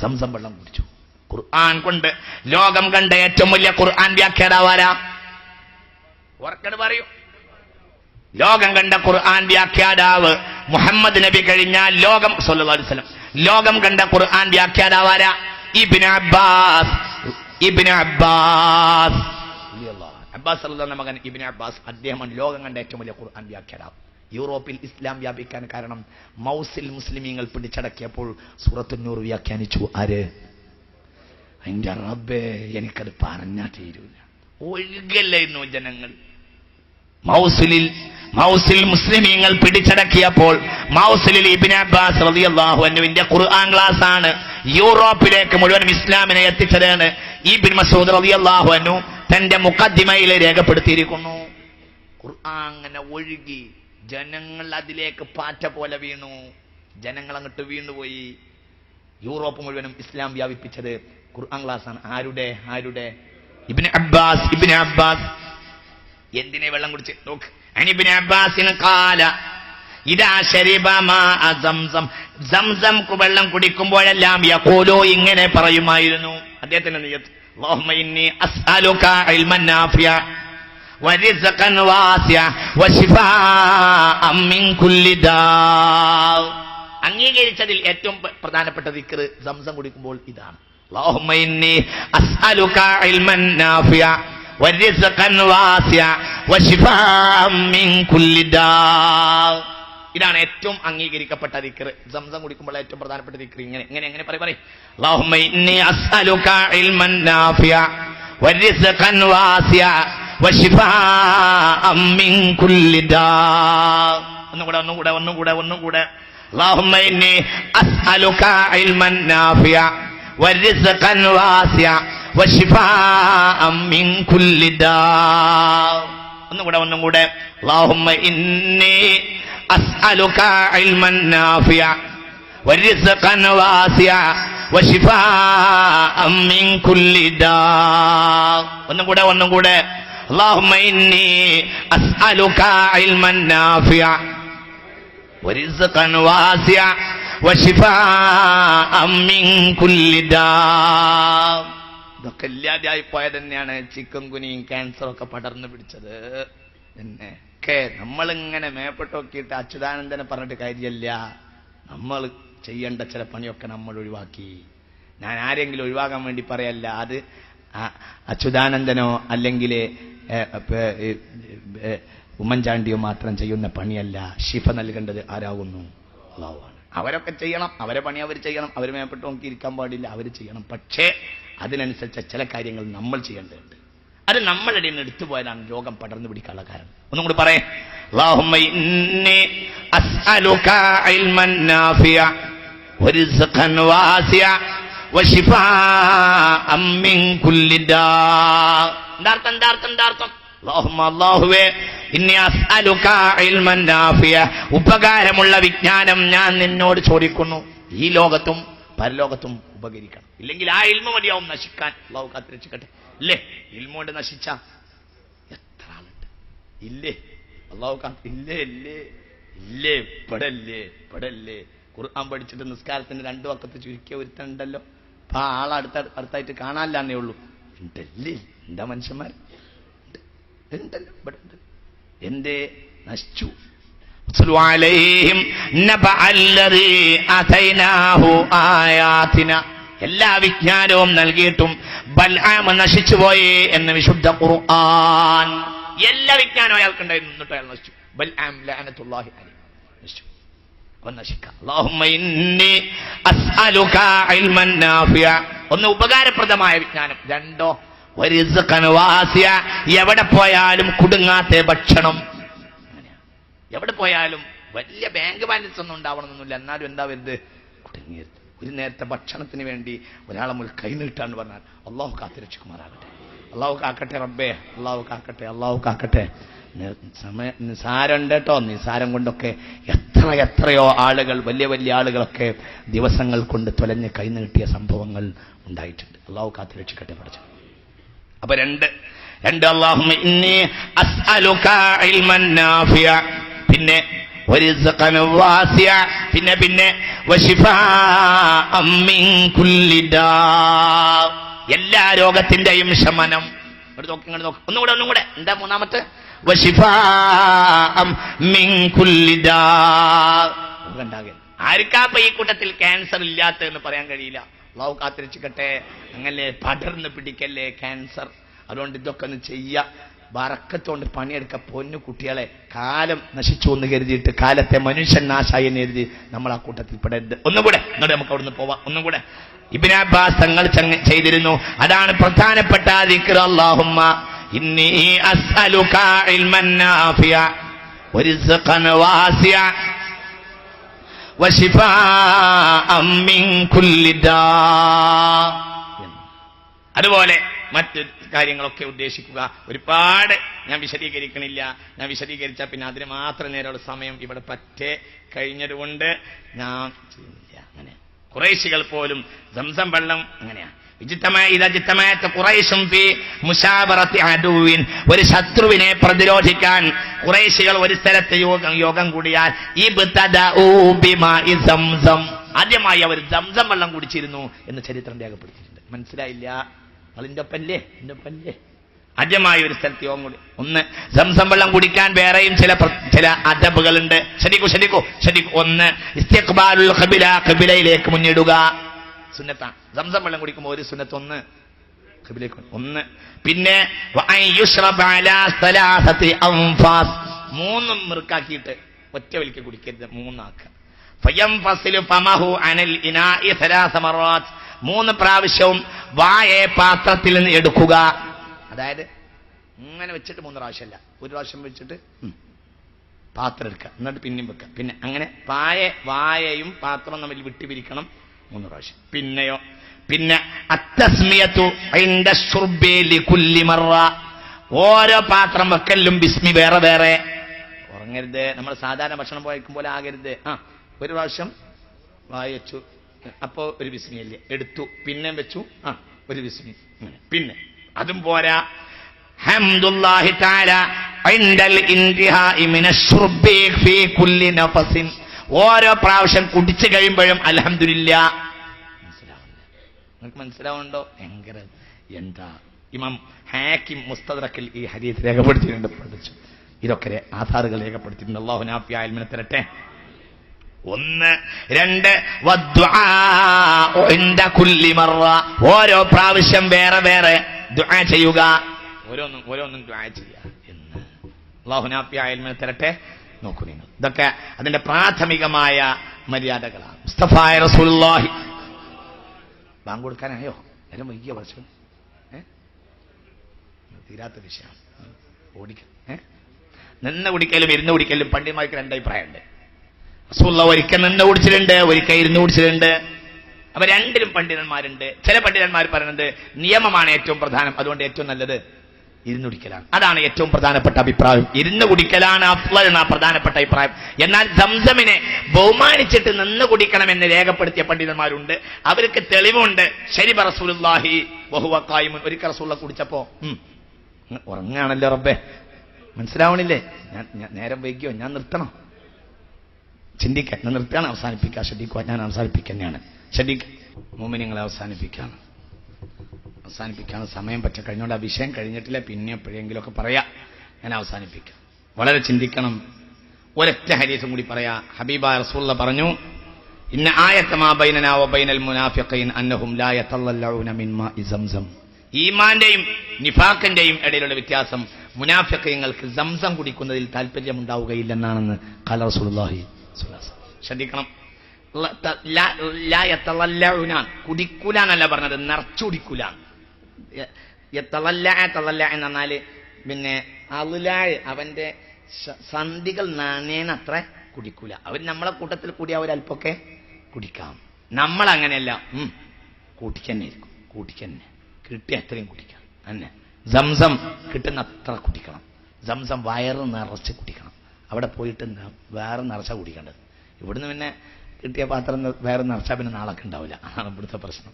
Zamzam വെള്ളം കുടിച്ചു. ഖുർആൻ കൊണ്ട് ലോകം കണ്ട ഏറ്റവും വലിയ ഖുർആൻ വ്യാഖ്യാതാവാരാ ഓർക്കട് പറയൂ. ലോകം കണ്ട ഖുർആൻ വ്യാഖ്യാതാവ് മുഹമ്മദ് നബി കഴിഞ്ഞാൽ ലോകം വസല്ലം. ലോകം കണ്ട Quran വ്യാഖ്യാതാവാരാ Ibn Abbas. Ibn Abbas. Abbas മകൻ ഇബ്നു അബ്ബാസ്. അദ്ദേഹമാണ് ലോകം കണ്ട ഏറ്റവും വലിയ ഖുർആൻ വ്യാഖ്യാതാവ്. യൂറോപ്പിൽ ഇസ്ലാം വ്യാപിക്കാൻ കാരണം മൗസിൽ മുസ്ലിമീങ്ങൾ പിടിച്ചടക്കിയപ്പോൾ സൂറത്തുന്നൂർ വ്യാഖ്യാനിച്ചു. ആര്? അതിന്റെ റബ്ബേ എനിക്കത് പറഞ്ഞാ തീരൂല. ഒഴുകല്ലായിരുന്നു ജനങ്ങൾ. മൗസിലിൽ മൗസിൽ മുസ്ലിമീങ്ങൾ പിടിച്ചടക്കിയപ്പോൾ മൗസിലിൽ ഇബിൻ അബ്ബാസ് റളിയല്ലാഹു അൻഹുവിന്റെ ഖുർആൻ ക്ലാസ് ആണ് യൂറോപ്പിലേക്ക് മുഴുവൻ ഇസ്ലാമിനെ എത്തിച്ചതാണ് ഇബിൻ മസൂദ് റളിയല്ലാഹു അൻഹു തന്റെ മുഖദ്ദിമയിൽ രേഖപ്പെടുത്തിയിരിക്കുന്നു. ഖുർആൻ അങ്ങനെ ഒഴുകി ജനങ്ങൾ അതിലേക്ക് പാറ്റ പോലെ വീണു. ജനങ്ങൾ അങ്ങോട്ട് വീണുപോയി. യൂറോപ്പ് മുഴുവനും ഇസ്ലാം വ്യാപിപ്പിച്ചത് ഖുർആൻ ക്ലാസ്സാണ്. ആരുടെ? ആരുടെ? Ibn Abbas Ibn Abbas. എന്തിനെ വെള്ളം കുടിച്ച്? നോക്ക്. അനിബിന് അബ്ബാസിന് കാല ഇതാ വെള്ളം കുടിക്കുമ്പോഴെല്ലാം യക്കോലോ ഇങ്ങനെ പറയുമായിരുന്നു. അദ്ദേഹത്തിന്റെ നിയത്ത് അസ്അലുക ഇൽമൻ നാഫിയ. ورزقا واسعا وشفاء من كل داء അംഗീകരിച്ചതിൽ ഏറ്റവും പ്ര- പ്രധാനപ്പെട്ട ദിക്ർ സംസം കുടിക്കുമ്പോൾ ഇതാണ് اللهم إني أسألك علما نافعا ورزقا واسعا وشفاء من كل داء ഇതാണ് ഏറ്റവും അംഗീകരിക്കപ്പെട്ട ദിക്ർ സംസം കുടിക്കുമ്പോൾ ഏറ്റവും പ്രധാനപ്പെട്ട ദിക്ർ ഇങ്ങനെ ഇങ്ങനെ എങ്ങനെ പറയും പറയും اللهم إني أسألك علما نافعا ورزقا واسعا وشفاء من كل داء ഒന്നുകൂടെ ഒന്നുകൂടെ ഒന്നുകൂടെ ഒന്നുകൂടെ اللهم إني أسألك علما نافعا ورزقا واسعا وشفاء من كل داء ഒന്നുകൂടെ ഒന്നും കൂടെ اللهم إني أسألك علما نافعا ورزقا واسعا وشفاء من كل داء ഒന്നും കൂടെ ഒന്നും കൂടെ ഇതൊക്കെ ഇല്ലാതെയായി പോയത് തന്നെയാണ് ചിക്കൻ കുനിയും ക്യാൻസറും ഒക്കെ പടർന്നു പിടിച്ചത്. തന്നെ നമ്മളിങ്ങനെ മേപ്പെട്ട് നോക്കിയിട്ട് അച്യുതാനന്ദനെ പറഞ്ഞിട്ട് കാര്യമല്ല. നമ്മൾ ചെയ്യേണ്ട ചില പണിയൊക്കെ നമ്മൾ ഒഴിവാക്കി. ഞാൻ ആരെങ്കിലും ഒഴിവാക്കാൻ വേണ്ടി പറയല്ല. അത് അച്യുതാനന്ദനോ അല്ലെങ്കിൽ ഉമ്മൻചാണ്ടിയോ മാത്രം ചെയ്യുന്ന പണിയല്ല. ശിഫ നൽകേണ്ടത് ആരാകുന്നു? അള്ളാഹുവാണ്. അവരൊക്കെ ചെയ്യണം. അവരെ പണി അവർ ചെയ്യണം. അവർ മേപ്പെട്ട് നോക്കിയിരിക്കാൻ പാടില്ല. അവർ ചെയ്യണം. പക്ഷേ അതിനനുസരിച്ച് ചില കാര്യങ്ങൾ നമ്മൾ ചെയ്യേണ്ടതുണ്ട്. അത് നമ്മളിടയിൽ നിന്ന് എടുത്തു പോയതാണ് രോഗം പടർന്നു പിടിക്കാനുള്ള കാരണം. ഒന്നും കൂടി പറയേ ഇൽമൻ നാഫിയ വരിസ്ഖൻ വാസിയ ഉപകാരമുള്ള വിജ്ഞാനം ഞാൻ നിന്നോട് ചോദിക്കുന്നു. ഈ ലോകത്തും പരലോകത്തും ഉപകരിക്കണം. ഇല്ലെങ്കിൽ ആ ഇൽമ മതിയാവും നശിക്കാൻ. അള്ളാഹു കാത്തിരക്ഷിക്കട്ടെ. ഇല്ലേ? ഇൽമോണ്ട് നശിച്ച എത്ര ആളുണ്ട്? ഇല്ലേ? അള്ളാഹു കാത്ത് ഇല്ലേ ഇല്ലേ? ഇല്ലേ? ഇപ്പടല്ലേ ഇപ്പടല്ലേ ഖുർആൻ പഠിച്ചിട്ട് നിസ്കാരത്തിന് രണ്ടു വക്കത്ത് ചുരുക്കിയ ഒരുത്തണ്ടല്ലോ അപ്പൊ ആ ആൾ അടുത്ത അടുത്തായിട്ട് കാണാനില്ല എന്നേ ഉള്ളൂ. ഉണ്ടല്ലേ? എന്താ മനുഷ്യന്മാർ എന്റെ എന്തേ? നശിച്ചു. എല്ലാ വിജ്ഞാനവും നൽകിയിട്ടും ബൽആമ നശിച്ചുപോയേ എന്ന് വിശുദ്ധ ഖുർആൻ. എല്ലാ വിജ്ഞാനവും അയാൾക്കുണ്ടായിരുന്നു എന്നിട്ട് അയാൾ നശിച്ചു. ബൽആം ലാനത്തുള്ളാഹി അലൈഹി. ഒന്ന് ഉപകാരപ്രദമായ വിജ്ഞാനം. രണ്ടോ എവിടെ പോയാലും കുടുങ്ങാത്ത ഭക്ഷണം. എവിടെ പോയാലും വലിയ ബാങ്ക് ബാലൻസ് ഒന്നും ഉണ്ടാവണമെന്നൊന്നുമില്ല. എന്നാലും എന്താ വരുത് കുടുങ്ങിയത്. ഒരു നേരത്തെ ഭക്ഷണത്തിന് വേണ്ടി ഒരാളെ മുന്നിൽ കൈ പറഞ്ഞാൽ അള്ളാഹു കാത്തിരക്ഷിക്കുമാറാകട്ടെ. അള്ളാഹു കാക്കട്ടെ റബ്ബേ. അള്ളാഹു കാക്കട്ടെ അള്ളാഹു കാക്കട്ടെ സമയ നിസാരമുണ്ട് കേട്ടോ നിസാരം കൊണ്ടൊക്കെ എത്ര എത്രയോ ആളുകൾ വലിയ വലിയ ആളുകളൊക്കെ ദിവസങ്ങൾ കൊണ്ട് തൊലഞ്ഞ് കൈനീട്ടിയ സംഭവങ്ങൾ ഉണ്ടായിട്ടുണ്ട്. അള്ളാഹു കാത്തിരക്ഷിക്കട്ടെ പഠിച്ചു അപ്പൊ രണ്ട് രണ്ട് അള്ളാഹു പിന്നെ പിന്നെ പിന്നെ എല്ലാ രോഗത്തിന്റെയും ശമനം. നോക്ക് ഇങ്ങോട്ട് ഒന്നുകൂടെ ഒന്നും കൂടെ എന്താ മൂന്നാമത്തെ? ആർക്കാപ്പ ഈ കൂട്ടത്തിൽ ക്യാൻസർ ഇല്ലാത്ത എന്ന് പറയാൻ കഴിയില്ല. അള്ളാഹു കാത്തിരിച്ചിക്കട്ടെ. അങ്ങനെ പടർന്ന് പിടിക്കല്ലേ ക്യാൻസർ അതുകൊണ്ട് ഇതൊക്കെ ഒന്ന് ചെയ്യ. വറക്കത്തോണ്ട് പണിയെടുക്ക പൊന്നു കുട്ടികളെ കാലം നശിച്ചു എന്ന് കരുതിയിട്ട് കാലത്തെ മനുഷ്യൻ നാശായി എന്ന് കരുതി നമ്മൾ ആ കൂട്ടത്തിൽ പെടരുത്. ഒന്നുകൂടെ എന്നിട്ട് നമുക്ക് അവിടുന്ന് പോവാം. ഒന്നും കൂടെ. ഇബിൻ അബ്ബാസ് തങ്ങൾ ചെയ്തിരുന്നു. അതാണ് പ്രധാനപ്പെട്ട ഇന്നി ഇൽമൻ വശിഫാഅം മിൻ കുല്ലി അതുപോലെ മറ്റ് കാര്യങ്ങളൊക്കെ ഉദ്ദേശിക്കുക. ഒരുപാട് ഞാൻ വിശദീകരിക്കണില്ല. ഞാൻ വിശദീകരിച്ചാൽ പിന്നെ അതിന് മാത്രം നേരെയുള്ള സമയം ഇവിടെ പറ്റേ കഴിഞ്ഞതുകൊണ്ട് ഞാൻ ചെയ്യുന്നില്ല. അങ്ങനെ. കുറേശികൾ പോലും സംസം വെള്ളം അങ്ങനെയാണ് ഒരു ശത്രുവിനെ പ്രതിരോധിക്കാൻ കുറേശികൾ ഒരു സ്ഥലത്ത് യോഗം യോഗം കൂടിയാൽ സംസം. ആദ്യമായി അവർ സംസം വെള്ളം കുടിച്ചിരുന്നു എന്ന് ചരിത്രം രേഖപ്പെടുത്തിയിട്ടുണ്ട്. മനസ്സിലായില്ല? അതിന്റെ ഒപ്പല്ലേ? എന്റെ ഒപ്പല്ലേ? ആദ്യമായ ഒരു സ്ഥലത്ത് യോഗം കൂടി. ഒന്ന് സംസം വെള്ളം കുടിക്കാൻ വേറെയും ചില ചില അദബുകളുണ്ട്. ശരിക്കു ശരിക്കു ശരിക്കു ഒന്ന് ഇസ്തിഖ്ബാലുൽ ഖബില ഖബിലയിലേക്ക് മുന്നിടുക. സുന്നത്താണ്. സംസം വെള്ളം കുടിക്കുമ്പോൾ ഒരു സുന്നത്ത് ഒന്ന് ഒന്ന് പിന്നെ മൂന്നും മിറുക്കാക്കിയിട്ട് ഒറ്റ വലിക്ക് കുടിക്കരുത്. മൂന്നാക്കുക ഫയം ഫമഹു സലാസ മൂന്ന് പ്രാവശ്യവും വായെ പാത്രത്തിൽ നിന്ന് എടുക്കുക. അതായത് ഇങ്ങനെ വെച്ചിട്ട് മൂന്ന് പ്രാവശ്യമല്ല ഒരു പ്രാവശ്യം വെച്ചിട്ട് പാത്രം എടുക്കുക. എന്നിട്ട് പിന്നെയും വെക്കുക. പിന്നെ അങ്ങനെ പായ വായയും പാത്രവും തമ്മിൽ വിട്ടുപിരിക്കണം മൂന്ന് പ്രാവശ്യം. പിന്നെയോ? പിന്നെ അത്തസ്മിയത്തു ഓരോ പാത്രം വെക്കലും ബിസ്മി വേറെ വേറെ. ഉറങ്ങരുത്. നമ്മൾ സാധാരണ ഭക്ഷണം പോയിക്കും പോലെ ആകരുത്. ആ ഒരു പ്രാവശ്യം വായച്ചു. അപ്പോ ഒരു ബിസ്മി എടുത്തു. പിന്നെ വെച്ചു. ആ ഒരു വിസ്മി. പിന്നെ. അതും പോരാ. ഹംദുല്ലാഹി തആല ഇൻദൽ ഇൻതിഹാഇ മിനശ്ശുർബി ഫീ കുല്ലി നഫസിൻ. ഓരോ പ്രാവശ്യം കുടിച്ചു കഴിയുമ്പോഴും മനസ്സിലാവുന്നില്ല. നിങ്ങൾക്ക് മനസ്സിലാവുന്നുണ്ടോ? ഭയങ്കര എന്താ? ഇമാം ഹാക്കിം മുസ്തദ്രക്കിൽ ഈ ഹദീസ് രേഖപ്പെടുത്തിയിട്ടുണ്ട്. പഠിച്ചു. ഇതൊക്കെ ആധാറുകൾ രേഖപ്പെടുത്തിയിട്ടുണ്ട്. അള്ളാഹു നാഫി ആൽമിനെ തരട്ടെ. ഒന്ന് രണ്ട് ഓരോ പ്രാവശ്യം വേറെ വേറെ ദുആ ചെയ്യുക. ഓരോന്നും ഓരോന്നും ദുആ ചെയ്യുക. എന്ന്. തരട്ടെ? നോക്കൂ നിങ്ങൾ. ഇതൊക്കെ അതിന്റെ പ്രാഥമികമായ മര്യാദകളാണ്. മുസ്തഫായ റസൂലുള്ളാഹി. ബാങ്ക് കൊടുക്കാനായോ? നേരം വൈകിയ വർഷം തീരാത്ത വിഷയം. ഓടിക്കാം. നിന്ന് കുടിക്കലും ഇരുന്ന് കുടിക്കലും പണ്ഡിതന്മാർക്ക് രണ്ടഭിപ്രായമുണ്ട്. റസൂള്ള ഒരിക്കൽ നിന്ന് കുടിച്ചിട്ടുണ്ട് ഒരിക്കൽ ഇരുന്ന് കുടിച്ചിട്ടുണ്ട് അപ്പൊ രണ്ടിലും പണ്ഡിതന്മാരുണ്ട്. ചില പണ്ഡിതന്മാർ പറയുന്നത് നിയമമാണ് ഏറ്റവും പ്രധാനം അതുകൊണ്ട് ഏറ്റവും നല്ലത് ഇരുന്ന് കുടിക്കലാണ്. അതാണ് ഏറ്റവും പ്രധാനപ്പെട്ട അഭിപ്രായം. ഇരുന്ന് കുടിക്കലാണ് അഫ്ളൽ എന്ന പ്രധാനപ്പെട്ട അഭിപ്രായം. എന്നാൽ സംസമിനെ ബഹുമാനിച്ചിട്ട് നിന്ന് കുടിക്കണമെന്ന് രേഖപ്പെടുത്തിയ പണ്ഡിതന്മാരുണ്ട്. അവർക്ക് തെളിവുണ്ട്. ശരി റസൂലുള്ളാഹി ബഹുവക്കായും ഒരിക്കൽ റസൂള്ള കുടിച്ചപ്പോ ഉറങ്ങാണല്ലോ റബ്ബെ. മനസ്സിലാവണില്ലേ? ഞാൻ നേരം വൈകിയോ? ഞാൻ നിർത്തണം. ചിന്തിക്കാൻ നിർത്തിയാണ് അവസാനിപ്പിക്കുക. ശ്രദ്ധിക്കുക ഞാൻ അവസാനിപ്പിക്കുന്നതാണ്. ശ്രദ്ധിക്കുക മോമിനിങ്ങളെ അവസാനിപ്പിക്കാണ് അവസാനിപ്പിക്കാൻ സമയം പറ്റ. കഴിഞ്ഞോണ്ട് ആ വിഷയം കഴിഞ്ഞിട്ടില്ല. പിന്നെ എപ്പോഴെങ്കിലും ഒക്കെ പറയാം. ഞാൻ അവസാനിപ്പിക്കാം. വളരെ ചിന്തിക്കണം. ഒരൊറ്റ ഹരീസും കൂടി പറയാ. ഹബീബ റസൂള്ള പറഞ്ഞു ഇന്ന ആയത്തമാ ബൈനനാ വ ബൈനൽ മുനാഫിഖീൻ അന്നഹും ലാ യതല്ലഊന മിൻ മാഇ സംസം. ഈമാന്റെയും നിഫാഖിന്റെയും ഇടയിലുള്ള വ്യത്യാസം മുനാഫിഖീങ്ങൾക്ക് സംസം കുടിക്കുന്നതിൽ താല്പര്യമുണ്ടാവുകയില്ലെന്നാണെന്ന് ഖാല റസൂലുള്ളാഹി. ശ്രദ്ധിക്കണം. ല- ത- ലാ- ലാ യതല്ലഊന കുടിക്കൂല എന്നല്ല പറഞ്ഞത് നിറച്ചു തളല്ല എന്ന് പറഞ്ഞാൽ പിന്നെ അളുലാഴ് അവന്റെ സന്ധികൾ നാണേനത്ര കുടിക്കൂല. അവർ നമ്മളെ കൂട്ടത്തിൽ കൂടി അവരല്പൊക്കെ കുടിക്കാം. നമ്മൾ അങ്ങനെയല്ല കൂട്ടിക്കന്നെ ഇരിക്കും. കൂട്ടിക്കന്നെ. കിട്ടിയ അത്രയും കുടിക്കാം. തന്നെ സംസം കിട്ടുന്ന അത്ര കുടിക്കണം. സംസം വയറ് നിറച്ച് കുടിക്കണം. അവിടെ പോയിട്ട് വേറെ നിറച്ച കുടിക്കേണ്ടത്. ഇവിടുന്ന് പിന്നെ കിട്ടിയ പാത്രം വേറെ നിറച്ചാൽ പിന്നെ നാളൊക്കെ ഉണ്ടാവില്ല. അതാണ് ഇവിടുത്തെ പ്രശ്നം.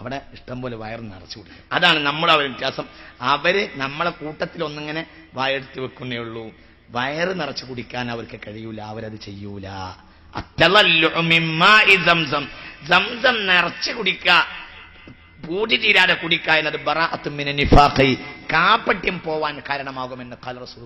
അവിടെ ഇഷ്ടംപോലെ വയർ നിറച്ചു കുടിക്കും. അതാണ് നമ്മുടെ അവരുടെ വ്യത്യാസം. അവർ നമ്മളെ കൂട്ടത്തിൽ ഒന്നിങ്ങനെ വായെടുത്ത് വെക്കുന്നേ ഉള്ളൂ. വയറ് നിറച്ചു കുടിക്കാൻ അവർക്ക് കഴിയൂല. അവരത് ചെയ്യൂല. സംസം നിറച്ച് കുടിക്കുക പൂതി തീരാതെ കുടിക്കുക എന്നത് ബറാഅത്തുമിനെ നിഫാഖി. കാപ്പട്യം പോവാൻ കാരണമാകുമെന്ന് കലറസൂ